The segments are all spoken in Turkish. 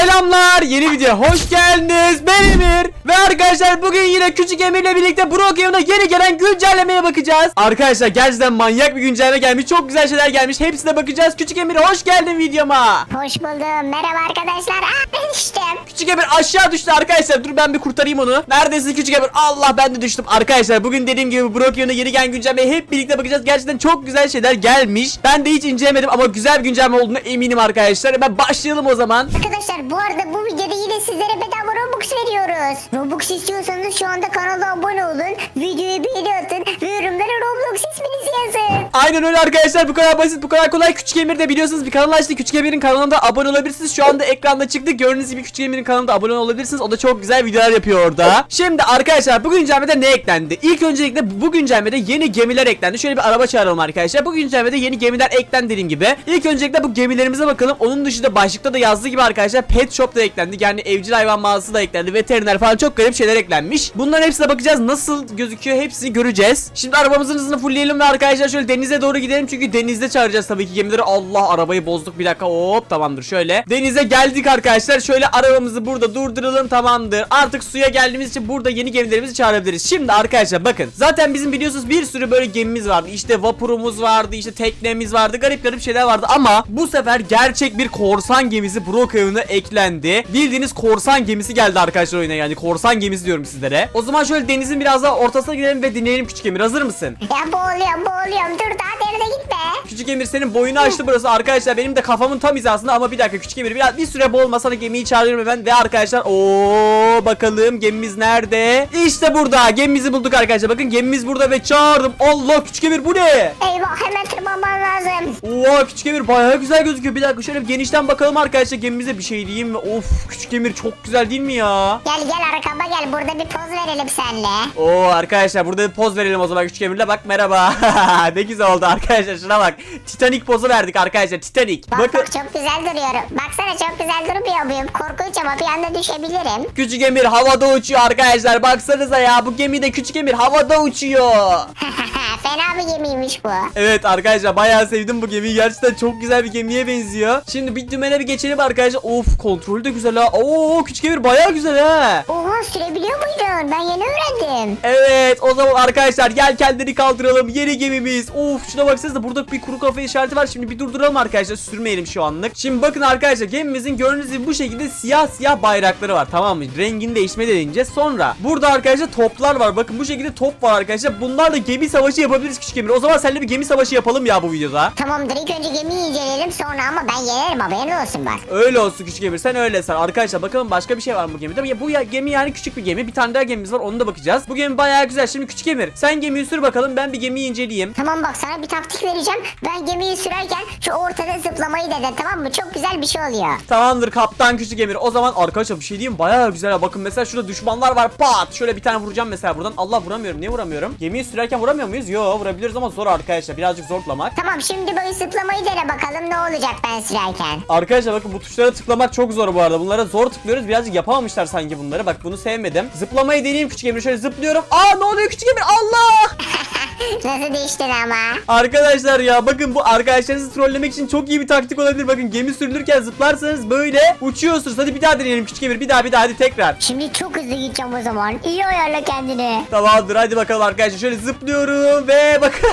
Selamlar yeni video. Hoş geldiniz. Ben Emir Ve arkadaşlar bugün yine küçük Emir'le birlikte Brook Evi'ne yeni gelen güncellemeye bakacağız. Arkadaşlar gerçekten manyak bir güncelleme gelmiş. Çok güzel şeyler gelmiş. Hepsine bakacağız. Küçük Emir hoş geldin videoma. Hoş buldum. Merhaba arkadaşlar. Aa ben düştüm. Küçük Emir aşağı düştü arkadaşlar. Dur ben bir kurtarayım onu. Neredesin Küçük Emir? Allah ben de düştüm. Arkadaşlar bugün dediğim gibi Brook Evi'ne yeni gelen güncellemeye hep birlikte bakacağız. Gerçekten çok güzel şeyler gelmiş. Ben de hiç incelemedim ama güzel bir güncelleme olduğuna eminim arkadaşlar. Hemen başlayalım o zaman. Arkadaşlar bu arada bu videoda yine sizlere bedava Robux veriyoruz. Robux istiyorsanız şu anda kanala abone olun. Videoyu beğeni atın ve yorumlara Roblox isminizi yazın. Aynen öyle arkadaşlar bu kadar basit bu kadar kolay. Küçük Emir de biliyorsunuz bir kanal açtı Küçük Emir'in kanalına abone olabilirsiniz. Şu anda ekranda çıktı. Gördüğünüz gibi Küçük Emir'in kanalına abone olabilirsiniz. O da çok güzel videolar yapıyor orada. Şimdi arkadaşlar bu güncellemede ne eklendi? İlk öncelikle bu güncellemede yeni gemiler eklendi. Şöyle bir araba çağıralım arkadaşlar. Bu güncellemede yeni gemiler eklendi dediğim gibi. İlk öncelikle bu gemilerimize bakalım. Onun dışında başlıkta da yazdığı gibi arkadaşlar pet shop da eklendi. Yani evcil hayvan mağazası da eklendi. Veteriner falan çok garip şeyler eklenmiş. Bunların hepsine bakacağız. Nasıl gözüküyor hepsini göreceğiz. Şimdi arabamızın hızını fullleyelim ve arkadaşlar şöyle denize doğru gidelim. Çünkü denizde çağıracağız tabii ki gemileri. Allah arabayı bozduk. Bir dakika. Hop tamamdır. Şöyle. Denize geldik arkadaşlar. Şöyle arabamızı burada durduralım. Tamamdır. Artık suya geldiğimiz için burada yeni gemilerimizi çağırabiliriz. Şimdi arkadaşlar bakın. Zaten bizim biliyorsunuz bir sürü böyle gemimiz vardı. İşte vapurumuz vardı işte teknemiz vardı. Garip garip şeyler vardı. Ama bu sefer gerçek bir korsan gemisi Brookhaven'a eklendi Bildiğiniz korsan gemisi geldi arkadaşlar oyuna yani korsan gemisi diyorum sizlere O zaman şöyle denizin biraz daha ortasına gidelim ve dinleyelim küçük Emir hazır mısın? Ya boğuluyorum boğuluyorum. Dur daha derine gitme. Küçük Emir senin boyunu açtı burası arkadaşlar benim de kafamın tam hizasında ama bir dakika Küçük Emir biraz bir süre boğulmasana gemiyi çağırıyorum ben ve arkadaşlar ooo bakalım gemimiz nerede? İşte burada gemimizi bulduk arkadaşlar bakın gemimiz burada ve çağırdım Allah Küçük Emir bu ne? Eyvah hemen tırmanman lazım. Oha Küçük Emir bayağı güzel gözüküyor bir dakika şöyle genişten bakalım arkadaşlar gemimize bir şey diyeyim mi? Of Küçük Emir çok güzel değil mi ya? Gel gel arkama gel. Burada bir poz verelim senle. Oo arkadaşlar burada bir poz verelim o zaman küçük Emir'le bak merhaba. ne güzel oldu arkadaşlar şuna bak. Titanic pozu verdik arkadaşlar Titanic. Bak Bakın bak çok güzel duruyorum. Baksana çok güzel durmuyor muyum? Korkunç ama bir anda düşebilirim. küçük Emir havada uçuyor arkadaşlar baksanıza ya bu gemide küçük Emir havada uçuyor. Fena bir gemiymiş bu. Evet arkadaşlar bayağı sevdim bu gemiyi gerçekten çok güzel bir gemiye benziyor. Şimdi bir dümene bir geçelim arkadaşlar. Of kontrolü de güzel ha. Oo küçük Emir bayağı güzel ha. Oha sürebiliyor muydun? Ben yeni öğrendim. Evet o zaman arkadaşlar yelkenleri kaldıralım. Yeni gemimiz. Of şuna baksanıza burada bir kuru kafa işareti var. Şimdi bir durduralım arkadaşlar sürmeyelim şu anlık. Şimdi bakın arkadaşlar gemimizin gördüğünüz gibi bu şekilde siyah siyah bayrakları var tamam mı? Rengini değişme de deneyeceğiz. Sonra Burada arkadaşlar toplar var. Bakın bu şekilde top var arkadaşlar. Bunlarla gemi savaşı yapabiliriz küçük Emir. O zaman seninle bir gemi savaşı yapalım ya bu videoda. Tamamdır ilk önce gemiyi inceleyelim sonra ama ben yenerim haberin olsun bak. Öyle olsun küçük Emir sen öyle sen Arkadaşlar bakalım başka bir şey var mı bu gemide Ya Bu ya, gemi yani küçük bir gemi bir tane daha gemimiz var onu da bakacağız Bu gemi bayağı güzel şimdi küçük Emir Sen gemiyi sür bakalım ben bir gemiyi inceleyeyim Tamam bak sana bir taktik vereceğim. Ben gemiyi sürerken şu ortada zıplamayı dene tamam mı? Çok güzel bir şey oluyor. Tamamdır kaptan küçük emir. O zaman arkadaşlar bir şey diyeyim bayağı güzel. Bakın mesela şurada düşmanlar var. Pat. Şöyle bir tane vuracağım mesela buradan. Allah vuramıyorum. Niye vuramıyorum? Gemiyi sürerken vuramıyor muyuz? Yo vurabiliriz ama zor arkadaşlar. Birazcık zorlamak. Tamam şimdi böyle zıplamayı dene bakalım ne olacak ben sürerken. Arkadaşlar bakın bu tuşlara tıklamak çok zor bu arada. Bunlara zor tıklıyoruz. Birazcık yapamamışlar sanki bunları. Bak bunu sevmedim. Zıplamayı deneyeyim küçük emir. Şöyle zıplıyorum. Aa ne oluyor küçük emir? Allah! Nasıl düştün ama? Arkadaşlar ya bakın bu arkadaşlarınızı trollemek için çok iyi bir taktik olabilir. Bakın gemi sürülürken zıplarsanız böyle uçuyorsunuz. Hadi bir daha deneyelim küçük emir. Bir daha bir daha hadi tekrar. Şimdi çok hızlı gideceğim o zaman. İyi ayarla kendini. Tamamdır hadi bakalım arkadaşlar şöyle zıplıyorum ve bakın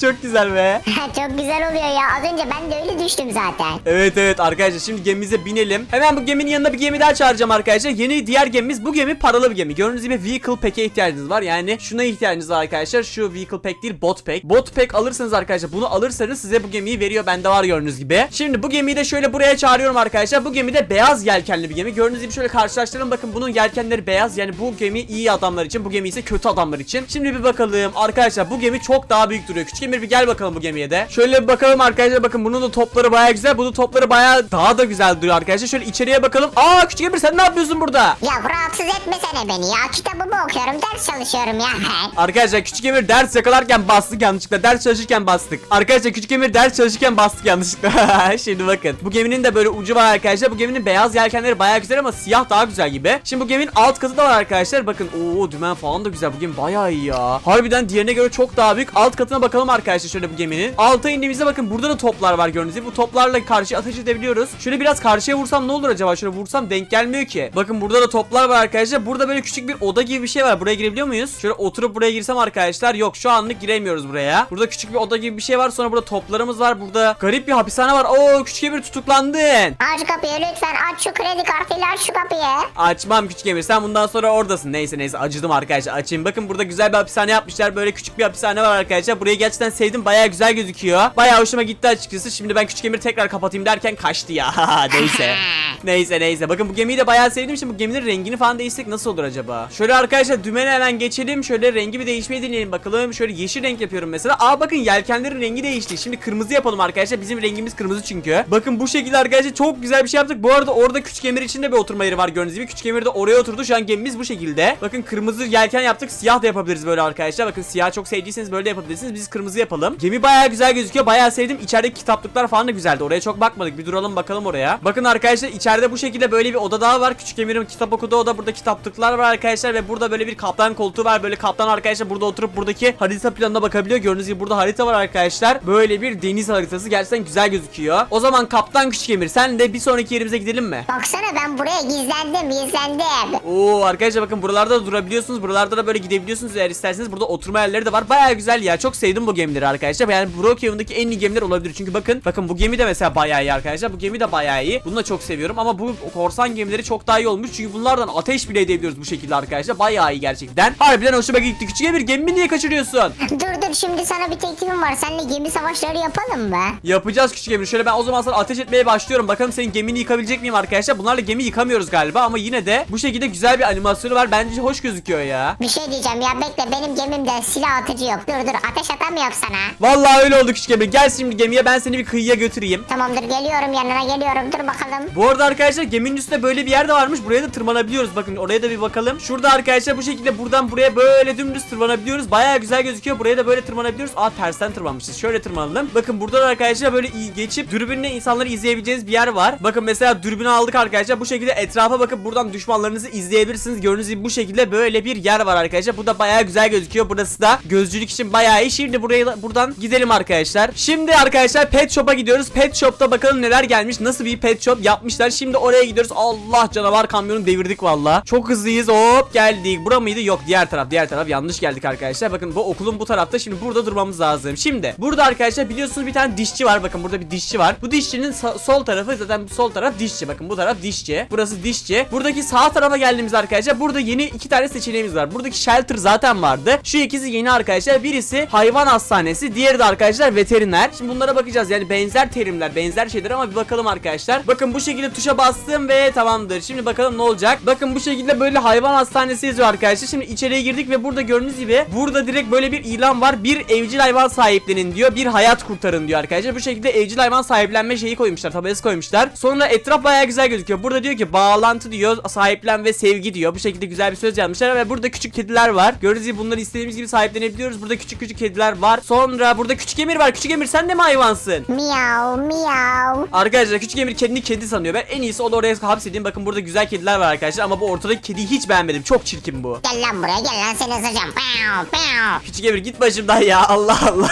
çok güzel be. çok güzel oluyor ya. Az önce ben de öyle düştüm zaten. Evet evet arkadaşlar şimdi gemimize binelim. Hemen bu geminin yanına bir gemi daha çağıracağım arkadaşlar. Yeni diğer gemimiz bu gemi paralı bir gemi. Gördüğünüz gibi vehicle pack'e ihtiyacınız var. Yani şuna ihtiyacınız var arkadaşlar. Şu vehicle pack değil bot pack. Bot pack alırsanız arkadaşlar bunu alırsanız size bu gemiyi veriyor. Bende var gördüğünüz gibi. Şimdi bu gemiyi de şöyle buraya çağırıyorum arkadaşlar. Bu gemi de beyaz yelkenli bir gemi. Gördüğünüz gibi şöyle karşılaştıralım. Bakın bunun yelkenleri beyaz. Yani bu gemi iyi adamlar için. Bu gemi ise kötü adamlar için. Şimdi bir bakalım. Arkadaşlar bu gemi çok daha büyük duruyor. Küçük Emir bir gel bakalım bu gemiye de. Şöyle bir bakalım arkadaşlar. Bakın bunun da topları baya güzel. Bunun topları baya daha da güzel duruyor arkadaşlar. Şöyle içeriye bakalım. Aa Küçük Emir sen ne yapıyorsun burada? Ya rahatsız etmesene beni ya. Kitabımı okuyorum, ders çalışıyorum ya. Arkadaşlar Küçük Emir ders yakalarken bastık yanlışlıkla. Ders çalışırken bastık. Arkadaşlar küçük Emir ders çalışırken bastık yanlışlıkla. Şimdi bakın. Bu geminin de böyle ucu var arkadaşlar. Bu geminin beyaz yelkenleri bayağı güzel ama siyah daha güzel gibi. Şimdi bu geminin alt katı da var arkadaşlar. Bakın ooo dümen falan da güzel. Bu gemi bayağı iyi ya. Harbiden diğerine göre çok daha büyük. Alt katına bakalım arkadaşlar şöyle bu geminin. Alta indiğimizde bakın burada da toplar var gördüğünüz gibi. Bu toplarla karşıya ateş edebiliyoruz. Şöyle biraz karşıya vursam ne olur acaba? Şöyle vursam denk gelmiyor ki. Bakın burada da toplar var arkadaşlar. Burada böyle küçük bir oda gibi bir şey var. Buraya girebiliyor muyuz? Şöyle oturup buraya girsem arkadaşlar. Yok şu anlık giremiyoruz buraya. Burada küçük bir oda gibi bir şey var. Sonra burada toplarımız var. Burada garip bir hapishane var. Oo küçük Emir tutuklandın. Aç kapıyı lütfen aç şu kredi kartıyla aç şu kapıyı. Açmam küçük Emir. Sen bundan sonra oradasın. Neyse neyse acıdım arkadaşlar. Açayım. Bakın burada güzel bir hapishane yapmışlar. Böyle küçük bir hapishane var arkadaşlar. Burayı gerçekten sevdim. Bayağı güzel gözüküyor. Bayağı hoşuma gitti açıkçası. Şimdi ben küçük Emir tekrar kapatayım derken kaçtı ya. neyse. Neyse neyse. Bakın bu gemiyi de bayağı sevdim. Şimdi bu geminin rengini falan değişsek nasıl olur acaba? Şöyle arkadaşlar dümeni hemen geçelim. Şöyle rengi bir değişmeyi deneyelim bakalım. Şöyle yeşil renk yapıyorum mesela. Aa bakın yelkenlerin rengi değişti. Şimdi kırmızı yapalım arkadaşlar. Bizim rengimiz kırmızı çünkü. Bakın bu şekilde arkadaşlar çok güzel bir şey yaptık. Bu arada orada küçük emir için de bir oturma yeri var gördüğünüz gibi. Küçük emir de oraya oturdu. Şu an gemimiz bu şekilde. Bakın kırmızı yelken yaptık. Siyah da yapabiliriz böyle arkadaşlar. Bakın siyah çok sevdiyseniz böyle de yapabilirsiniz. Biz kırmızı yapalım. Gemi bayağı güzel gözüküyor. Bayağı sevdim. İçerideki kitaplıklar falan da güzeldi. Oraya çok bakmadık. Bir duralım bakalım oraya. Bakın arkadaşlar içeride bu şekilde böyle bir oda daha var. Küçük Emir'in kitap okuduğu oda. Burada kitaplıklar var arkadaşlar ve burada böyle bir kaptan koltuğu var. Böyle kaptan arkadaşlar burada oturup buradaki harita planına bakabiliyor. Gördüğünüz gibi burada harita var arkadaşlar. Böyle bir deniz haritası gerçekten güzel gözüküyor. O zaman kaptan Küçük Emir sen de bir sonraki yerimize gidelim mi? Baksana ben buraya gizlendim gizlendim. Oo arkadaşlar bakın buralarda da durabiliyorsunuz. Buralarda da böyle gidebiliyorsunuz eğer isterseniz. Burada oturma yerleri de var. Bayağı güzel ya. Çok sevdim bu gemileri arkadaşlar. Yani Brookhaven'daki en iyi gemiler olabilir. Çünkü bakın bakın bu gemi de mesela bayağı iyi arkadaşlar. Bu gemi de bayağı iyi. Bunu da çok seviyorum ama bu korsan gemileri çok daha iyi olmuş. Çünkü bunlardan ateş bile edebiliyoruz bu şekilde arkadaşlar. Bayağı iyi gerçekten. Harbiden hoşuma gitti. Küçük Emir gemimi niye kaçırıyorsun? Dur dur şimdi sana bir teklifim var. Seninle gemi savaşları yapalım mı? Yapacağız küçük Emir. Şöyle ben o zaman sana ateş etmeye başlıyorum. Bakalım senin gemini yıkabilecek miyim arkadaşlar? Bunlarla gemi yıkamıyoruz galiba ama yine de bu şekilde güzel bir animasyonu var. Bence hoş gözüküyor ya. Bir şey diyeceğim ya bekle benim gemimde silah atıcı yok. Dur dur ateş atamıyorum sana. Vallahi öyle oldu küçük Emir. Gel şimdi gemiye ben seni bir kıyıya götüreyim. Tamamdır geliyorum yanına geliyorum dur bakalım. Bu arada arkadaşlar geminin üstünde böyle bir yer de varmış. Buraya da tırmanabiliyoruz. Bakın oraya da bir bakalım. Şurada arkadaşlar bu şekilde buradan buraya böyle dümdüz tırmanabiliyoruz. Bayağı güzel gözüküyor. Buraya da böyle tırmanabiliyoruz. Aa tersten tırmanmışız. Şöyle tırmanalım. Bakın burada da arkadaşlar böyle geçip dürbünle insanları izleyebileceğiniz bir yer var. Bakın mesela dürbünü aldık arkadaşlar. Bu şekilde etrafa bakıp buradan düşmanlarınızı izleyebilirsiniz. Gördüğünüz gibi bu şekilde böyle bir yer var arkadaşlar. Bu da bayağı güzel gözüküyor. Burası da gözcülük için bayağı iyi. Şimdi buraya buradan gidelim arkadaşlar. Şimdi arkadaşlar pet shop'a gidiyoruz. Pet shop'ta bakalım neler gelmiş. Nasıl bir pet shop yapmışlar. Şimdi oraya gidiyoruz. Allah canavar kamyonu devirdik valla. Çok hızlıyız. Hop geldik. Bura mıydı? Yok diğer taraf. Diğer taraf yanlış geldik arkadaşlar. Bakın bu okulun bu tarafta. Şimdi burada durmamız lazım. Şimdi burada arkadaşlar biliyorsunuz bir tane dişçi var. Bakın burada bir dişçi var. Bu dişçinin sol tarafı zaten sol taraf dişçi. Bakın bu taraf dişçi. Burası dişçi. Buradaki sağ tarafa geldiğimiz arkadaşlar burada yeni iki tane seçeneğimiz var. Buradaki shelter zaten vardı. Şu ikisi yeni arkadaşlar. Birisi hayvan hastanesi. Diğeri de arkadaşlar veteriner. Şimdi bunlara bakacağız. Yani benzer terimler, benzer şeyler ama bir bakalım arkadaşlar. Bakın bu şekilde tuşa bastım ve tamamdır. Şimdi bakalım ne olacak. Bakın bu şekilde böyle hayvan hastanesi yazıyor arkadaşlar. Şimdi içeriye girdik ve burada gördüğünüz gibi burada direkt böyle bir ilan var. Bir evcil hayvan sahiplenin diyor. Bir hayat kurtarın diyor arkadaşlar. Bu şekilde evcil hayvan sahiplenme şeyi koymuşlar. Tabelası koymuşlar. Sonra etraf bayağı güzel gözüküyor. Burada diyor ki bağlantı diyor. Sahiplen ve sevgi diyor. Bu şekilde güzel bir söz yazmışlar ve burada küçük kediler var. Gördüğünüz gibi bunları istediğimiz gibi sahiplenebiliyoruz. Burada küçük küçük kediler var. Sonra burada küçük emir var. Küçük emir sen de mi hayvansın? Miyav miyav. Arkadaşlar küçük emir kendini kedi sanıyor. Ben en iyisi onu oraya hapsedeyim. Bakın burada güzel kediler var arkadaşlar ama bu ortadaki kediyi hiç beğenmedim. Çok çirkin bu. Gel lan buraya gel lan seni ısıracağım. Pow, pow. Küçük Emir git başımdan ya Allah Allah.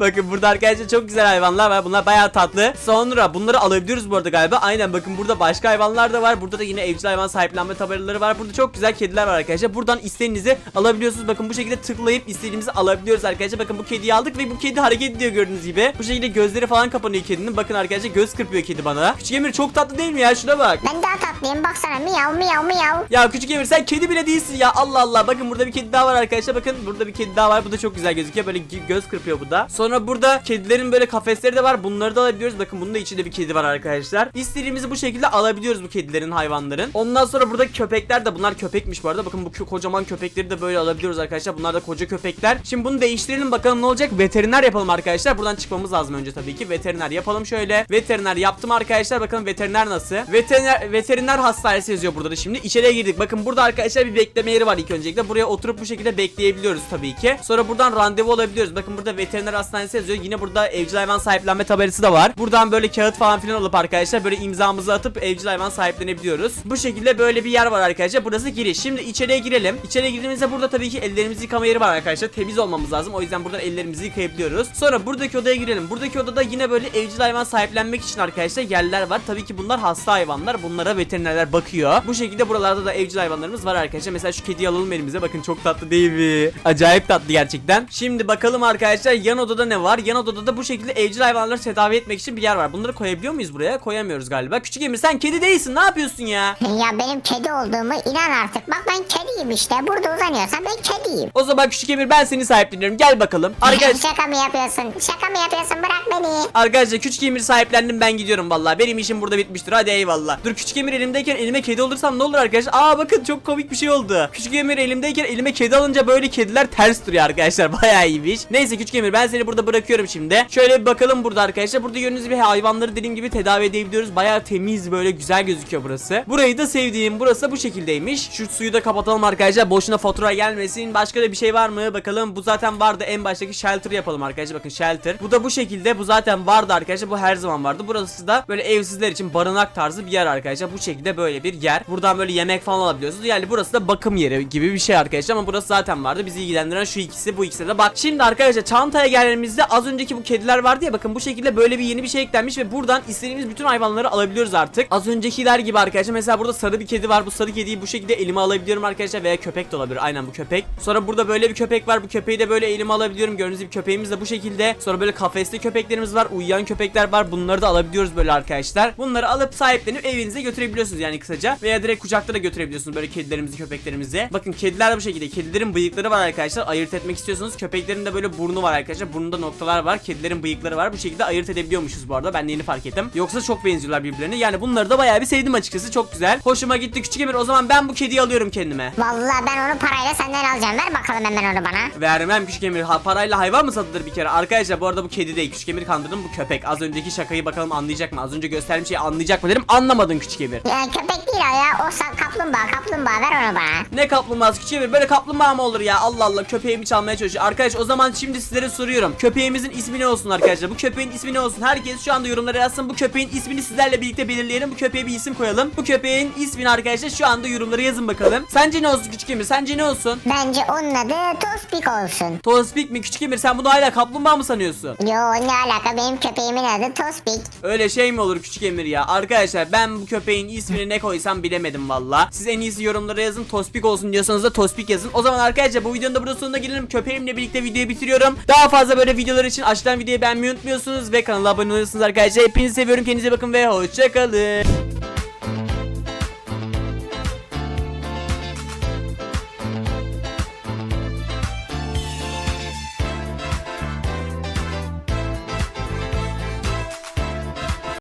bakın burada arkadaşlar çok güzel hayvanlar var. Bunlar bayağı tatlı. Sonra bunları alabiliyoruz bu arada galiba. Aynen bakın burada başka hayvanlar da var. Burada da yine evcil hayvan sahiplenme tabelaları var. Burada çok güzel kediler var arkadaşlar. Buradan istediğinizi alabiliyorsunuz. Bakın bu şekilde tıklayıp istediğimizi alabiliyoruz arkadaşlar. Bakın bu kediyi aldık ve bu kedi hareket ediyor gördüğünüz gibi. Bu şekilde gözleri falan kapanıyor kedinin. Bakın arkadaşlar göz kırpıyor kedi bana. Küçük Emir çok tatlı değil mi ya? Şuna bak. Ben daha tatlıyım baksana miyav miyav miyav. Ya küçük Emir sen kedi bile değilsin ya Allah Allah bakın burada bir kedi daha var arkadaşlar bakın burada bir kedi daha var. Bu da çok güzel gözüküyor. Böyle gö- göz kırpıyor bu da. Sonra burada kedilerin böyle kafesleri de var. Bunları da alabiliyoruz. Bakın bunun da içinde bir kedi var arkadaşlar. İstediğimizi bu şekilde alabiliyoruz bu kedilerin hayvanların. Ondan sonra burada köpekler de bunlar köpekmiş bu arada. Bakın bu kocaman köpekleri de böyle alabiliyoruz arkadaşlar. Bunlar da koca köpekler. Şimdi bunu değiştirelim. Bakalım ne olacak? Veteriner yapalım arkadaşlar. Buradan çıkmamız lazım önce tabii ki. Veteriner yapalım şöyle. Veteriner yaptım arkadaşlar. Bakalım veteriner nasıl? Veteriner veteriner hastanesi yazıyor burada da şimdi. İçeriye girdik. Bakın burada arkadaşlar bir bekleme yeri var ilk öncelikle. Buraya oturup bu şekilde bekleyebiliyoruz tabii tabii ki. Sonra buradan randevu alabiliyoruz. Bakın burada veteriner hastanesi yazıyor. Yine burada evcil hayvan sahiplenme tabelası da var. Buradan böyle kağıt falan filan alıp arkadaşlar böyle imzamızı atıp evcil hayvan sahiplenebiliyoruz. Bu şekilde böyle bir yer var arkadaşlar. Burası giriş. Şimdi içeriye girelim. İçeriye girdiğimizde burada tabii ki ellerimizi yıkama yeri var arkadaşlar. Temiz olmamız lazım. O yüzden buradan ellerimizi yıkayabiliyoruz. Sonra buradaki odaya girelim. Buradaki odada yine böyle evcil hayvan sahiplenmek için arkadaşlar yerler var. Tabii ki bunlar hasta hayvanlar. Bunlara veterinerler bakıyor. Bu şekilde buralarda da evcil hayvanlarımız var arkadaşlar. Mesela şu kediyi alalım elimize. Bakın çok tatlı değil mi? Acayip tatlı gerçekten. Şimdi bakalım arkadaşlar yan odada ne var? Yan odada da bu şekilde evcil hayvanları tedavi etmek için bir yer var. Bunları koyabiliyor muyuz buraya? Koyamıyoruz galiba. Küçük Emir sen kedi değilsin. Ne yapıyorsun ya? Ya benim kedi olduğumu inan artık. Bak ben kediyim işte. Burada uzanıyorsam ben kediyim. O zaman küçük Emir ben seni sahipleniyorum. Gel bakalım. Arkadaşlar Şaka mı yapıyorsun? Şaka mı yapıyorsun? Bırak beni. Arkadaşlar küçük emir sahiplendim ben gidiyorum vallahi. Benim işim burada bitmiştir. Hadi eyvallah. Dur küçük emir elimdeyken elime kedi olursam ne olur arkadaşlar? Aa bakın çok komik bir şey oldu. Küçük emir elimdeyken elime kedi alınca böyle kediler ters duruyor arkadaşlar. Bayağı iyiymiş. Neyse küçük emir ben seni burada bırakıyorum şimdi. Şöyle bir bakalım burada arkadaşlar. Burada gördüğünüz gibi hayvanları dediğim gibi tedavi edebiliyoruz. Bayağı temiz böyle güzel gözüküyor burası. Burayı da sevdiğim. Burası bu şekildeymiş. Şu suyu da kapatalım arkadaşlar. Boşuna fatura gelmesin. Başka da bir şey var mı? Bakalım. Bu zaten vardı. En baştaki shelter yapalım arkadaşlar. Bakın shelter. Bu da bu şekilde. Bu zaten vardı arkadaşlar. Bu her zaman vardı. Burası da böyle evsizler için barınak tarzı bir yer arkadaşlar. Bu şekilde böyle bir yer. Buradan böyle yemek falan alabiliyorsunuz. Yani burası da bakım yeri gibi bir şey arkadaşlar. Ama burası zaten vardı. Bizi ilgilendiren şu ikisi. Bu ikisi de bak. Şimdi arkadaşlar çantaya geldiğimizde az önceki bu kediler vardı ya. Bakın bu şekilde böyle bir yeni bir şey eklenmiş ve buradan istediğimiz bütün hayvanları alabiliyoruz artık. Az öncekiler gibi arkadaşlar. Mesela burada sarı bir kedi var. Bu sarı kediyi bu şekilde elime alabiliyorum arkadaşlar veya köpek de olabilir. Aynen bu köpek. Sonra burada böyle bir köpek var. Bu köpeği de böyle elime alabiliyorum. Gördüğünüz gibi köpeğimiz de bu şekilde. Sonra böyle kafesli köpeklerimiz var. Uyuyan köpekler var. Bunları da alabiliyoruz böyle arkadaşlar. Bunları alıp sahiplenip evinize götürebiliyorsunuz yani kısaca. Veya direkt kucakta da götürebiliyorsunuz böyle kedilerimizi, köpeklerimizi. Bakın kediler de bu şekilde. Kedilerin bıyıkları var arkadaşlar. Ayırt etmek istiyorsanız köpeklerin de böyle burnu var arkadaşlar. Burnunda noktalar var. Kedilerin bıyıkları var. Bu şekilde ayırt edebiliyormuşuz bu arada. Ben de yeni fark ettim. Yoksa çok benziyorlar birbirlerine. Yani bunları da bayağı bir sevdim açıkçası. Çok güzel. Hoşuma gitti küçük Emir. O zaman ben bu kediyi alıyorum kendime. Vallahi ben onu parayla senden alacağım. Ver bakalım hemen onu bana. Vermem küçük emir. Ha, parayla hayvan mı satılır bir kere? Arkadaşlar bu arada bu kedi değil. Küçük emir kandırdım bu köpek. Az önceki şakayı bakalım anlayacak mı? Az önce gösterdiğim şeyi anlayacak mı dedim. Anlamadın küçük emir. Ya köpek değil o ya. O kaplumbağa kaplumbağa ver onu bana. Ne kaplumbağası küçük emir? Böyle kaplumbağa mı olur ya? Allah Allah köpeğimi çalmaya çalışıyor. Arkadaş o zaman şimdi sizlere soruyorum. Köpeğimizin ismi ne olsun arkadaşlar? Bu köpeğin ismi ne olsun? Herkes şu anda yorumlara yazsın. Bu köpeğin ismini sizlerle birlikte belirleyelim. Bu köpeğe bir isim koyalım. Bu köpeğin ismini arkadaşlar şu anda yorumlara yazın bakalım. Sence ne olsun küçük emir? Sence ne olsun? Bence onun adı Tospik olsun. Tospik mi küçük emir? Sen bunu hala kaplumbağa mı sanıyorsun? Yo ne alaka benim köpeğimin adı Tospik. Öyle şey mi olur küçük Emir ya? Arkadaşlar ben bu köpeğin ismini ne koysam bilemedim valla. Siz en iyisi yorumlara yazın. Tospik olsun diyorsanız da Tospik yazın. O zaman arkadaşlar bu videonun da burada sonuna gelelim. Köpeğimle birlikte videoyu bitiriyorum. Daha fazla böyle videolar için aşağıdan videoyu beğenmeyi unutmuyorsunuz. Ve kanala abone olursunuz arkadaşlar. Hepinizi seviyorum. Kendinize bakın ve hoşçakalın.